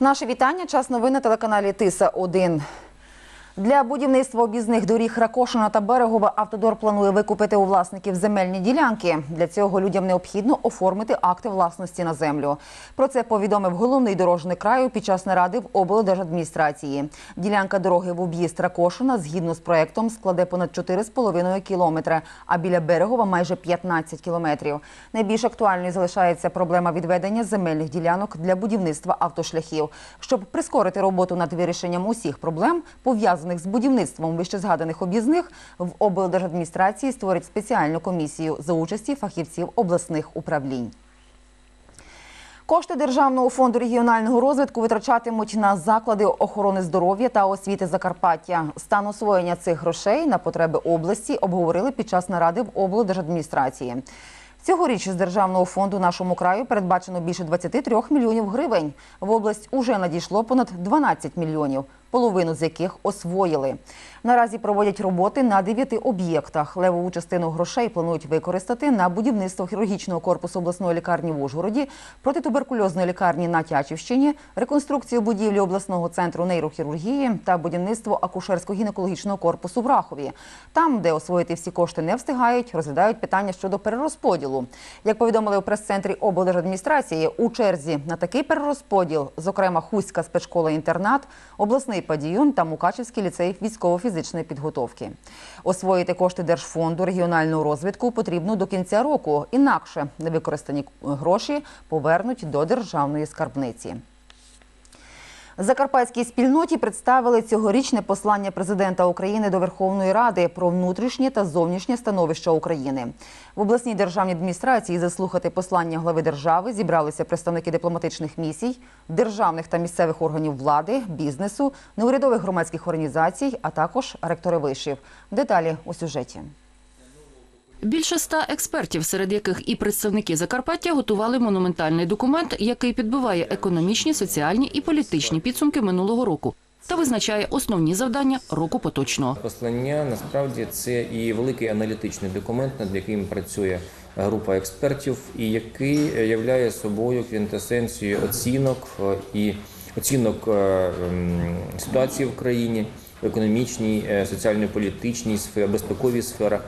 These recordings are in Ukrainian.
Наше вітання. Час новини на телеканалі Тиса 1 Для будівництва об'їзних доріг Ракошина та Берегова автодор планує викупити у власників земельні ділянки. Для цього людям необхідно оформити акти власності на землю. Про це повідомив головний дорожник краю під час наради в облдержадміністрації. Ділянка дороги в об'їзд Ракошина згідно з проектом складе понад 4,5 кілометри, а біля Берегова майже 15 кілометрів. Найбільш актуальною залишається проблема відведення земельних ділянок для будівництва автошляхів. Щоб прискорити роботу над вирішенням усіх проблем, пов'язаних з будівництвом вищезгаданих об'їзних, в облдержадміністрації створять спеціальну комісію за участі фахівців обласних управлінь. Кошти Державного фонду регіонального розвитку витрачатимуть на заклади охорони здоров'я та освіти Закарпаття. Стан освоєння цих грошей на потреби області обговорили під час наради в облдержадміністрації. Цьогоріч з державного фонду нашому краю передбачено більше 23 мільйонів гривень. В область уже надійшло понад 12 мільйонів, половину з яких освоїли. Наразі проводять роботи на дев'яти об'єктах. Левову частину грошей планують використати на будівництво хірургічного корпусу обласної лікарні в Ужгороді, протитуберкульозної лікарні на Тячівщині, реконструкцію будівлі обласного центру нейрохірургії та будівництво акушерсько-гінекологічного корпусу в Рахові. Там, де освоїти всі кошти не встигають, розглядають питання щодо перерозподілу. Як повідомили у прес-центрі облдержадміністрації, у черзі на такий перерозподіл, зокрема Хуська спецшкола-інтернат, обласний падіюн та Мукачівський ліцей військово-фізичної підготовки. Освоїти кошти Держфонду регіонального розвитку потрібно до кінця року. Інакше невикористані гроші повернуть до державної скарбниці. Закарпатській спільноті представили цьогорічне послання президента України до Верховної Ради про внутрішнє та зовнішнє становище України. В обласній державній адміністрації заслухати послання глави держави зібралися представники дипломатичних місій, державних та місцевих органів влади, бізнесу, неурядових громадських організацій, а також ректори вишів. Деталі у сюжеті. Більше ста експертів, серед яких і представники Закарпаття, готували монументальний документ, який підбиває економічні, соціальні і політичні підсумки минулого року та визначає основні завдання року поточного. Послання насправді це і великий аналітичний документ, над яким працює група експертів, і який являє собою квінтесенцію оцінок е, і оцінок е, ситуації в країні в економічній, е, соціально-політичній сфері, безпековій сферах.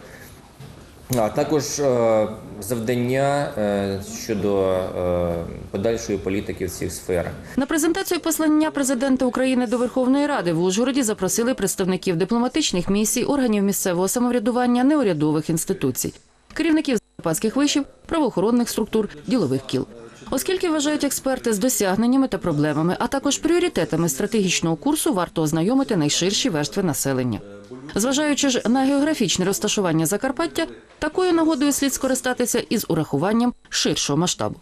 А також е, завдання е, щодо е, подальшої політики в цих сферах. На презентацію послання президента України до Верховної Ради в Ужгороді запросили представників дипломатичних місій, органів місцевого самоврядування, неурядових інституцій, керівників западських вишів, правоохоронних структур, ділових кіл. Оскільки вважають експерти з досягненнями та проблемами, а також пріоритетами стратегічного курсу, варто ознайомити найширші верстви населення. Зважаючи ж на географічне розташування Закарпаття, такою нагодою слід скористатися із урахуванням ширшого масштабу.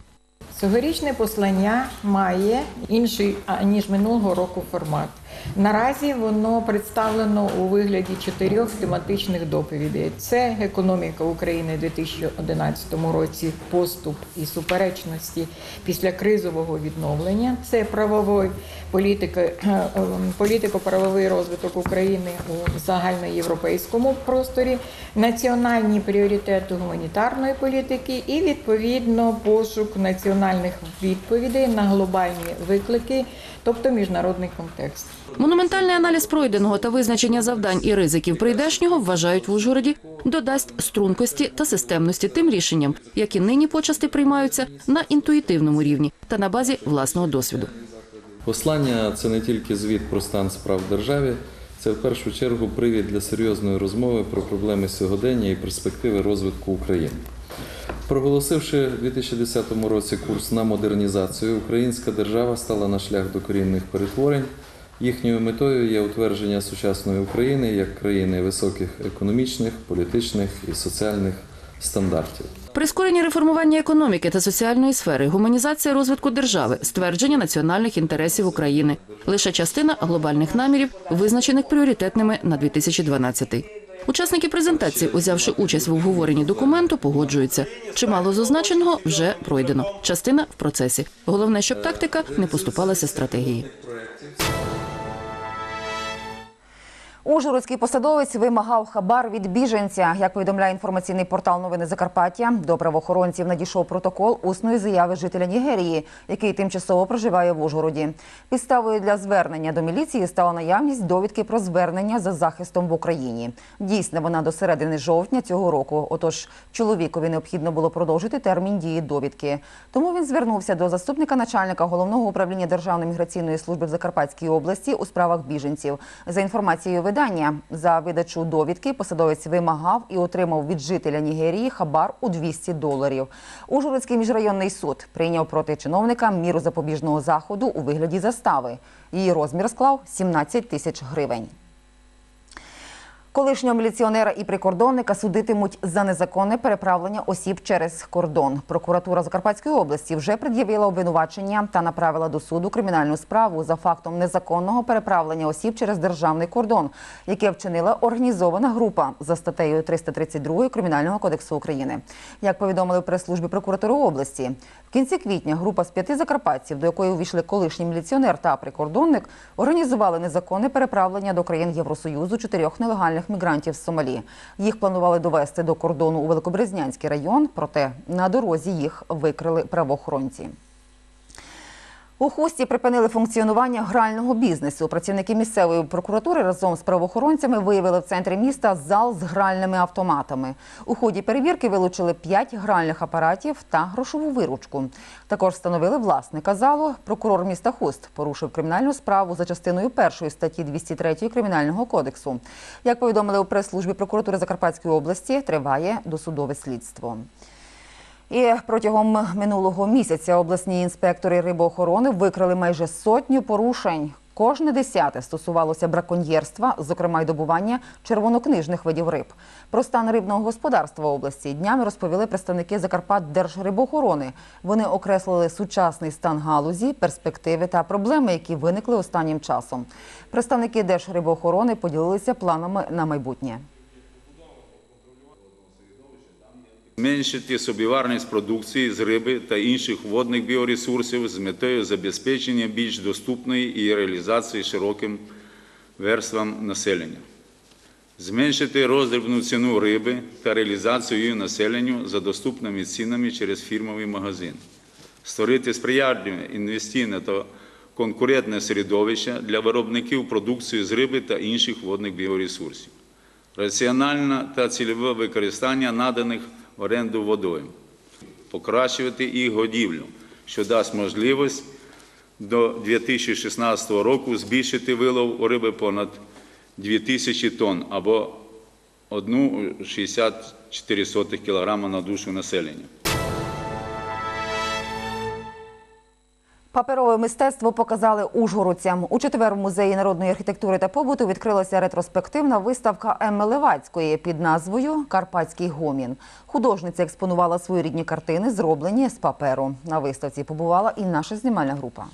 Цьогорічне послання має інший аніж минулого року формат. Наразі воно представлено у вигляді чотирьох тематичних доповідей: це економіка України у 2011 році, поступ і суперечності після кризового відновлення. Це правовий політика, е, е, політико-правовий розвиток України у загальноєвропейському просторі, національні пріоритети гуманітарної політики і відповідно пошук національних відповідей на глобальні виклики, тобто міжнародний контекст. Монументальний аналіз пройденого та визначення завдань і ризиків прийдешнього вважають в Ужгороді додасть стрункості та системності тим рішенням, які нині почасти приймаються на інтуїтивному рівні та на базі власного досвіду. Послання це не тільки звіт про стан справ в державі, це в першу чергу привід для серйозної розмови про проблеми сьогодення і перспективи розвитку України. Проголосивши в 2010 році курс на модернізацію, українська держава стала на шлях докорінних перетворень. Їхньою метою є утвердження сучасної України як країни високих економічних, політичних і соціальних стандартів. Прискорення реформування економіки та соціальної сфери, гуманізація розвитку держави, ствердження національних інтересів України лише частина глобальних намірів, визначених пріоритетними на 2012. Учасники презентації, узявши участь в обговоренні документу, погоджуються. Чимало з означеного вже пройдено. Частина в процесі. Головне, щоб тактика не поступалася стратегії. Ужгородський посадовець вимагав хабар від біженця. Як повідомляє інформаційний портал Новини Закарпаття, до правоохоронців надійшов протокол усної заяви жителя Нігерії, який тимчасово проживає в Ужгороді. Підставою для звернення до міліції стала наявність довідки про звернення за захистом в Україні. Дійсна вона до середини жовтня цього року. Отож, чоловікові необхідно було продовжити термін дії довідки. Тому він звернувся до заступника начальника головного управління Державної міграційної служби в Закарпатській області у справах біженців. За інформацією видання, за видачу довідки посадовець вимагав і отримав від жителя Нігерії хабар у 200 доларів. Ужгородський міжрайонний суд прийняв проти чиновника міру запобіжного заходу у вигляді застави. Її розмір склав 17 тисяч гривень. Колишнього міліціонера і прикордонника судитимуть за незаконне переправлення осіб через кордон. Прокуратура Закарпатської області вже пред'явила обвинувачення та направила до суду кримінальну справу за фактом незаконного переправлення осіб через державний кордон, яке вчинила організована група за статтею 332 Кримінального кодексу України. Як повідомили в прес-службі прокуратури області, в кінці квітня група з п'яти закарпатців, до якої увійшли колишній міліціонер та прикордонник, організували незаконне переправлення до країн Євросоюзу чотирьох нелегальних мігрантів з Сомалі. Їх планували довести до кордону у Великобрезнянський район, проте на дорозі їх викрили правоохоронці. У хусті припинили функціонування грального бізнесу. Працівники місцевої прокуратури разом з правоохоронцями виявили в центрі міста зал з гральними автоматами. У ході перевірки вилучили 5 гральних апаратів та грошову виручку. Також встановили власника залу. Прокурор міста Хуст порушив кримінальну справу за частиною першої статті 203 Кримінального кодексу. Як повідомили у прес-службі прокуратури Закарпатської області, триває досудове слідство. І протягом минулого місяця обласні інспектори рибоохорони викрили майже сотню порушень. Кожне десяте стосувалося браконьєрства, зокрема й добування червонокнижних видів риб. Про стан рибного господарства області днями розповіли представники Закарпат Держрибоохорони. Вони окреслили сучасний стан галузі, перспективи та проблеми, які виникли останнім часом. Представники Держрибоохорони поділилися планами на майбутнє. Зменшити собіварність продукції з риби та інших водних біоресурсів з метою забезпечення більш доступної і реалізації широким верствам населення. Зменшити роздрібну ціну риби та реалізацію її населенню за доступними цінами через фірмовий магазин. Створити сприятливе інвестиційне та конкурентне середовище для виробників продукції з риби та інших водних біоресурсів раціональне та цільове використання наданих в оренду водою, покращувати їх годівлю, що дасть можливість до 2016 року збільшити вилов у риби понад 2000 тонн або 1,64 кг на душу населення. Паперове мистецтво показали ужгородцям. У четвер в музеї народної архітектури та побуту відкрилася ретроспективна виставка Емми Левацької під назвою Карпатський гомін. Художниця експонувала свої рідні картини, зроблені з паперу. На виставці побувала і наша знімальна група.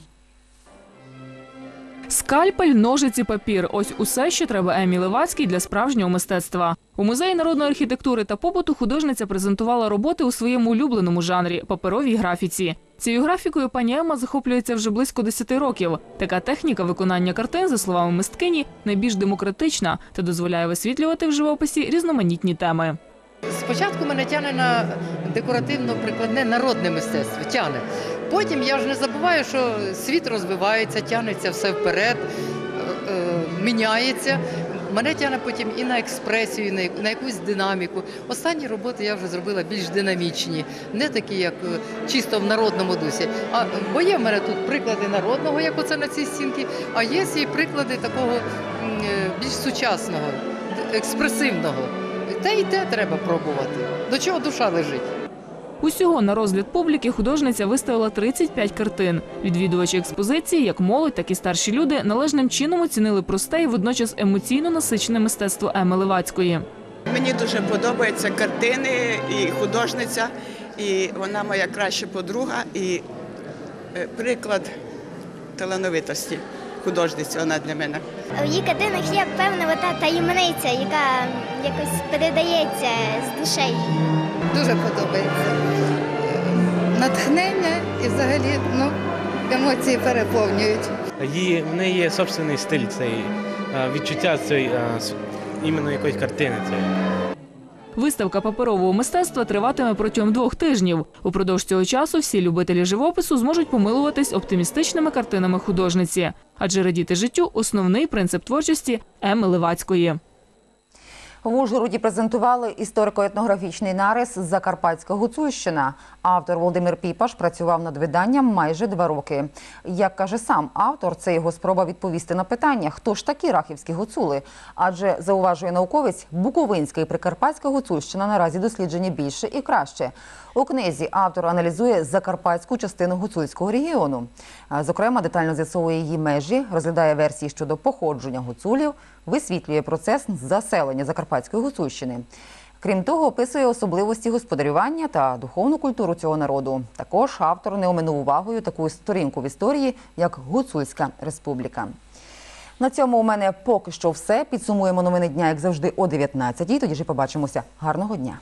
Скальпель, ножиці, папір ось усе, що треба Емі Левацькій для справжнього мистецтва. У музеї народної архітектури та побуту художниця презентувала роботи у своєму улюбленому жанрі паперовій графіці. Цією графікою пані Ема захоплюється вже близько 10 років. Така техніка виконання картин, за словами мисткині, найбільш демократична та дозволяє висвітлювати в живописі різноманітні теми. Спочатку мене тягне на декоративно-прикладне народне мистецтво. Тягне. Потім я ж не забуваю, що світ розвивається, тягнеться все вперед, е, е, міняється. Мене тягне потім і на експресію, і на якусь динаміку. Останні роботи я вже зробила більш динамічні, не такі, як е, чисто в народному дусі. А бо є в мене тут приклади народного, як оце на цій стінці, а є і приклади такого е, більш сучасного, експресивного. Те і те треба пробувати. До чого душа лежить? Усього на розгляд публіки художниця виставила 35 картин. Відвідувачі експозиції, як молодь, так і старші люди, належним чином оцінили просте і водночас емоційно насичене мистецтво Еми Левацької. Мені дуже подобаються картини і художниця, і вона моя краща подруга і е, приклад талановитості художниці вона для мене. В її картинах є певна ота таємниця, яка якось передається з душею. Дуже подобається. Натхнення і взагалі ну, емоції переповнюють. Її в неї є собственний стиль цей е, відчуття цієї е, іменно якоїсь картини цієї. Виставка паперового мистецтва триватиме протягом двох тижнів. Упродовж цього часу всі любителі живопису зможуть помилуватись оптимістичними картинами художниці, адже радіти життю основний принцип творчості Еми Левацької. В Ужгороді презентували історико-етнографічний нарис Закарпатська Гуцульщина. Автор Володимир Піпаш працював над виданням майже два роки. Як каже сам автор, це його спроба відповісти на питання, хто ж такі рахівські гуцули. Адже зауважує науковець, Буковинська і Прикарпатська Гуцульщина наразі досліджені більше і краще. У книзі автор аналізує закарпатську частину гуцульського регіону. Зокрема, детально з'ясовує її межі, розглядає версії щодо походження гуцулів, висвітлює процес заселення Закарпатської гуцульщини. Крім того, описує особливості господарювання та духовну культуру цього народу. Також автор не оминув увагою таку сторінку в історії, як Гуцульська республіка. На цьому у мене поки що все. Підсумуємо новини дня, як завжди, о 19-й. Тоді ж побачимося. Гарного дня.